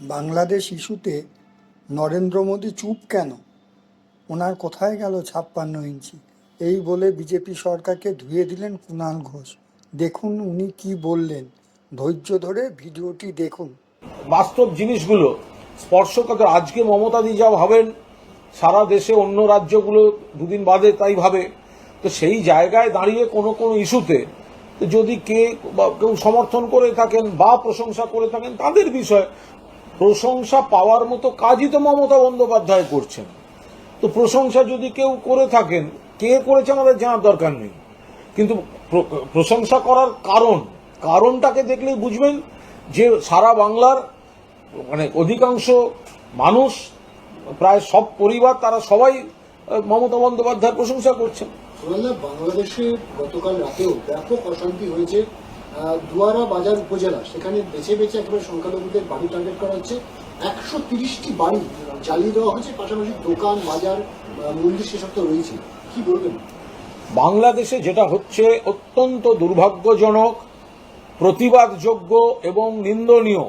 বাংলাদেশ ইস্যুতে নরেন্দ্র মোদী চুপ কেন? ওনার কোথায় গেল ছাপ্পান্ন ইঞ্চি? এই বলে বিজেপি সরকারকে ধুয়ে দিলেন কুণাল ঘোষ। দেখুন উনি কি বললেন। ধৈর্য ধরে ভিডিওটি দেখুন। বাস্তব জিনিসগুলো স্পর্শকাতর। আজকে মমতা মমতাদি যা ভাবেন, সারা দেশে অন্য রাজ্যগুলো দুদিন বাদে তাই ভাবে। তো সেই জায়গায় দাঁড়িয়ে কোনো কোনো ইস্যুতে যদি কে কেউ সমর্থন করে থাকেন বা প্রশংসা করে থাকেন, তাদের বিষয় প্রশংসা পাওয়ার মতো কাজই তো মমতা বন্দ্যোপাধ্যায় করছেন। তো প্রশংসা যদি কেউ করে থাকেন, কে করেছে আমাদের জানার দরকার নেই। কিন্তু প্রশংসা করার কারণ, কারণটাকে দেখলেই বুঝবেন যে সারা বাংলার মানে অধিকাংশ মানুষ, প্রায় সব পরিবার, তারা সবাই মমতা বন্দ্যোপাধ্যায়ের প্রশংসা করছেন। বাংলাদেশে গতকাল রাতেও ব্যাপক অশান্তি হয়েছে। দুয়ারা বাজার উপজেলা, সেখানে বেছে বেছে একেবারে সংখ্যালঘুদের বাড়ি টার্গেট করা হচ্ছে। একশো তিরিশটি বাড়ি জ্বালিয়ে দেওয়া হয়েছে, পাশাপাশি দোকান, বাজার মন্দির সেসব তো রয়েছে। কি বলবেন? বাংলাদেশে যেটা হচ্ছে অত্যন্ত দুর্ভাগ্যজনক, প্রতিবাদযোগ্য এবং নিন্দনীয়।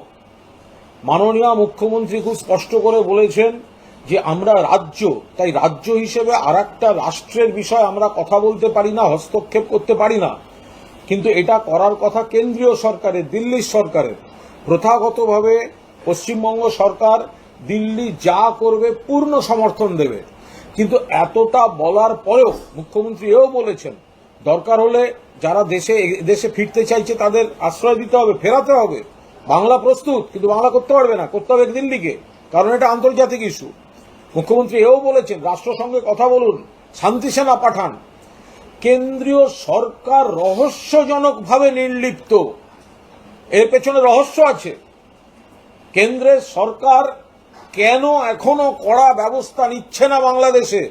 মাননীয় মুখ্যমন্ত্রী খুব স্পষ্ট করে বলেছেন যে আমরা রাজ্য, তাই রাজ্য হিসেবে আর রাষ্ট্রের বিষয় আমরা কথা বলতে পারি না, হস্তক্ষেপ করতে পারি না। কিন্তু এটা করার কথা কেন্দ্রীয় সরকারের দিল্লির সরকারের। প্রথাগতভাবে পশ্চিমবঙ্গ সরকার দিল্লি যা করবে পূর্ণ সমর্থন দেবে। কিন্তু এতটা বলার পরেও মুখ্যমন্ত্রী এও বলেছেন, দরকার হলে যারা দেশে দেশে ফিরতে চাইছে তাদের আশ্রয় দিতে হবে, ফেরাতে হবে। বাংলা প্রস্তুত, কিন্তু বাংলা করতে পারবে না, করতে হবে দিল্লিকে, কারণ এটা আন্তর্জাতিক ইস্যু। মুখ্যমন্ত্রী এও বলেছেন, রাষ্ট্রসংঘে কথা বলুন, শান্তি সেনা পাঠান। কেন্দ্রীয় সরকার রহস্যজনকভাবে নির্লিপ্ত। এর পেছনে রহস্য আছে। কেন্দ্রের সরকার কেন এখনও কড়া ব্যবস্থা নিচ্ছে না বাংলাদেশে?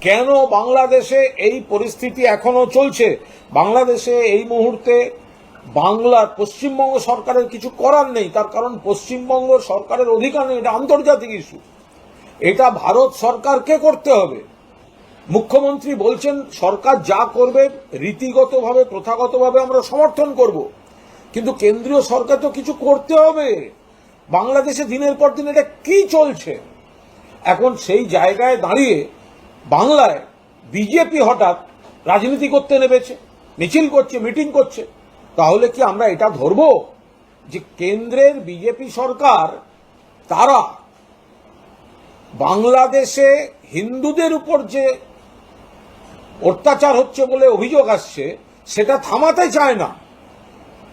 কেন বাংলাদেশে এই পরিস্থিতি এখনও চলছে? বাংলাদেশে এই মুহূর্তে বাংলার পশ্চিমবঙ্গ সরকারের কিছু করার নেই। তার কারণ পশ্চিমবঙ্গ সরকারের অধিকার নেই। এটা আন্তর্জাতিক ইস্যু এটা ভারত সরকারকে করতে হবে। মুখ্যমন্ত্রী বলছেন, সরকার যা করবে, রীতিগতভাবে, প্রথাগতভাবে আমরা সমর্থন করব। কিন্তু কেন্দ্রীয় সরকার তো কিছু করতে হবে। বাংলাদেশে দিনের পর দিন এটা কি চলছে? এখন সেই জায়গায় দাঁড়িয়ে বাংলায় বিজেপি হঠাৎ রাজনীতি করতে নেমেছে, মিছিল করছে, মিটিং করছে। তাহলে কি আমরা এটা ধরব? যে কেন্দ্রের বিজেপি সরকার, তারা বাংলাদেশে হিন্দুদের উপর যে অত্যাচার হচ্ছে বলে অভিযোগ আসছে, সেটা থামাতে চায় না।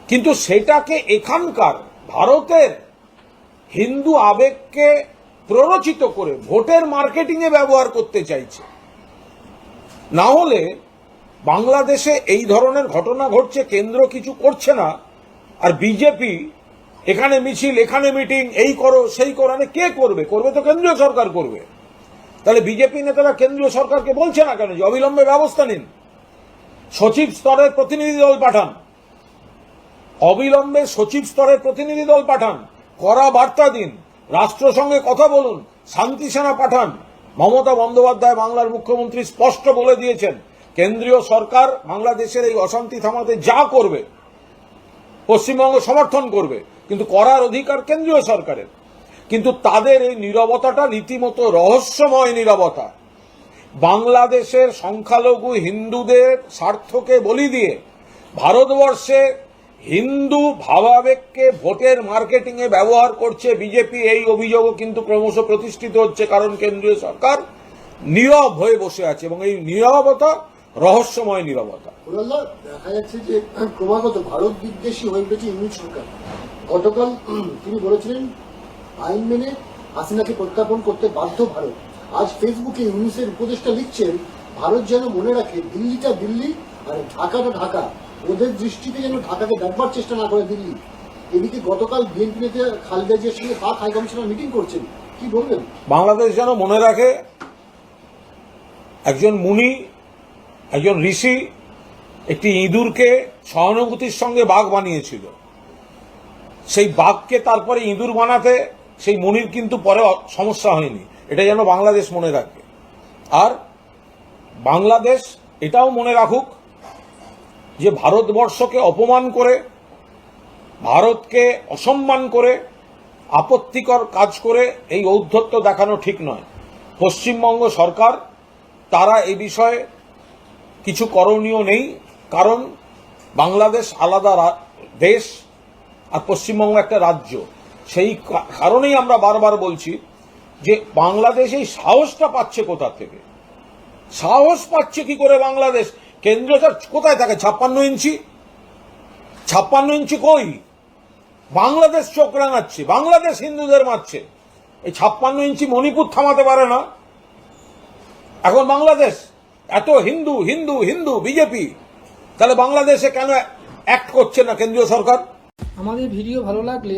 কিন্তু সেটাকে এখানকার ভারতের হিন্দু আবেগকে প্ররোচিত করে ভোটের মার্কেটিংয়ে ব্যবহার করতে চাইছে। না হলে বাংলাদেশে এই ধরনের ঘটনা ঘটছে, কেন্দ্র কিছু করছে না, আর বিজেপি এখানে মিছিল, এখানে মিটিং, এই করো, সেই করো কে করবে? করবে তো কেন্দ্রীয় সরকার করবে। তাহলে বিজেপি নেতারা কেন্দ্রীয় সরকারকে বলছে না কেন যে অবিলম্বে ব্যবস্থা নিন? সচিব স্তরের প্রতিনিধি দল পাঠান। অবিলম্বে সচিব স্তরের প্রতিনিধি দল পাঠান। কড়া বার্তা দিন। রাষ্ট্রসংঘে কথা বলুন। শান্তি সেনা পাঠান। মমতা বন্দ্যোপাধ্যায় বাংলার মুখ্যমন্ত্রী স্পষ্ট বলে দিয়েছেন, কেন্দ্রীয় সরকার বাংলাদেশের এই অশান্তি থামাতে যা করবে, পশ্চিমবঙ্গ সমর্থন করবে, কিন্তু করার অধিকার কেন্দ্রীয় সরকারের। কিন্তু তাদের এই নীরবতাটা রীতিমতো রহস্যময় নীরবতা। বাংলাদেশের সংখ্যালঘু হিন্দুদের স্বার্থকে বলি দিয়ে ভারতবর্ষে হিন্দু ভাবাবেগকে ভোটের মার্কেটিং এ ব্যবহার করছে বিজেপি, এই অভিযোগও কিন্তু ক্রমশ প্রতিষ্ঠিত হচ্ছে কারণ কেন্দ্রীয় সরকার নীরব হয়ে বসে আছে এবং এই নীরবতা রহস্যময় নীরবতা। দেখা যাচ্ছে যে ক্রমাগত ভারত বিদ্বেষী হয়ে উঠেছে ইউনিট সরকার। গতকাল তিনি বলেছিলেন আইন মেনে হাসিনাকে প্রত্যাপন করতে বাধ্য ভারত। আজ ফেসবুকে ইউনিসের উপদেষ্টা লিখছেন, ভারত যেন মনে রাখে, দিল্লিটা দিল্লি আর ঢাকাটা ঢাকা। ওদের দৃষ্টিতে যেন ঢাকাকে ডাকবার চেষ্টা না করে দিল্লি। এদিকে গতকাল বিএনপি নেতা খালেদা জিয়ার সঙ্গে পাক হাই কমিশনার মিটিং করছেন। কি বলবেন? বাংলাদেশ যেন মনে রাখে, একজন মুনি, একজন ঋষি একটি ইঁদুরকে সহানুভূতির সঙ্গে বাঘ বানিয়েছিল। সেই বাঘকে তারপরে ইঁদুর বানাতে সেই মুনির কিন্তু পরে সমস্যা হয়নি। এটা যেন বাংলাদেশ মনে রাখে। আর বাংলাদেশ এটাও মনে রাখুক যে ভারতবর্ষকে অপমান করে, ভারতকে অসম্মান করে, আপত্তিকর কাজ করে এই ঔদ্ধত্য দেখানো ঠিক নয়। পশ্চিমবঙ্গ সরকার, তারা এই বিষয়ে কিছু করণীয় নেই, কারণ বাংলাদেশ আলাদা দেশ আর পশ্চিমবঙ্গ একটা রাজ্য। সেই কারণেই আমরা বারবার বলছি যে বাংলাদেশ এই সাহসটা পাচ্ছে কোথা থেকে? সাহস পাচ্ছে কি করে বাংলাদেশ? সরকার কোথায় থাকে? ছাপ্পান্ন ইঞ্চি? ছাপ্পান্ন ইঞ্চি কই? বাংলাদেশ চোখ রাঙাচ্ছে, বাংলাদেশ হিন্দুদের মারছে। এই ছাপ্পান্ন ইঞ্চি মণিপুর থামাতে পারে না। এখন বাংলাদেশ, এত হিন্দু হিন্দু হিন্দু, বিজেপি, তাহলে বাংলাদেশে কেন অ্যাক্ট করছে না কেন্দ্রীয় সরকার? আমাদের ভিডিও ভালো লাগলে